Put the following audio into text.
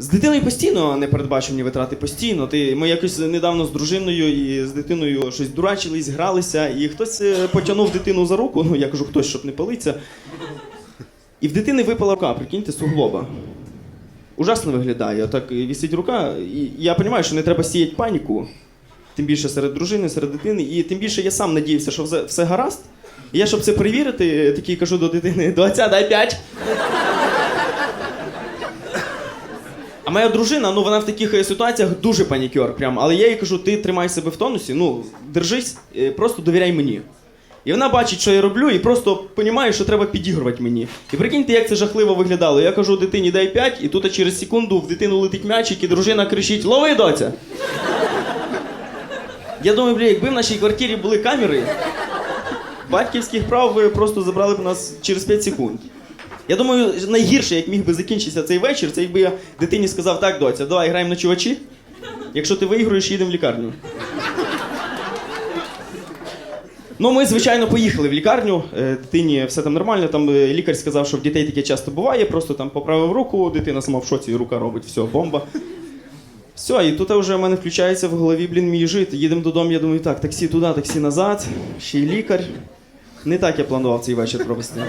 З дитиною постійно непередбачені витрати постійно. Ти, ми якось недавно з дружиною і з дитиною щось дурачились, гралися, і хтось е, потягнув дитину за руку, ну я кажу, хтось, щоб не палиться. І в дитини випала рука, прикиньте, суглоба. Ужасно виглядає. Отак вісить рука. І я розумію, що не треба сіяти паніку. Тим більше серед дружини, серед дитини. І тим більше я сам надіявся, що все, гаразд. І я, щоб це перевірити, такий кажу до дитини: доця, дай п'ять. А моя дружина, ну вона в таких е, ситуаціях дуже панікер, прям. Але я їй кажу, ти тримай себе в тонусі, ну держись, е, просто довіряй мені. І вона бачить, що я роблю, і просто розуміє, що треба підігрувати мені. І прикиньте, як це жахливо виглядало. Я кажу дитині дай 5, і тут через секунду в дитину летить м'ячик, і дружина кричить: Лови, доця! Я думаю, бля, якби в нашій квартирі були камери, батьківських прав ви просто забрали б нас через 5 секунд. Я думаю, найгірше, як міг би закінчитися цей вечір, це якби я дитині сказав, так, доця, давай граємо на чувачі. Якщо ти виграєш, їдемо в лікарню. Ну, ми, звичайно, поїхали в лікарню. Е, Дитині все там нормально. Там е, лікар сказав, що в дітей таке часто буває, просто там поправив руку, дитина сама в шоці, рука робить, все, бомба. Все, і тут вже в мене включається в голові, блін, мій жит. Їдемо додому, я думаю, так, таксі туди, таксі назад, ще й лікар. Не так я планував цей вечір провести.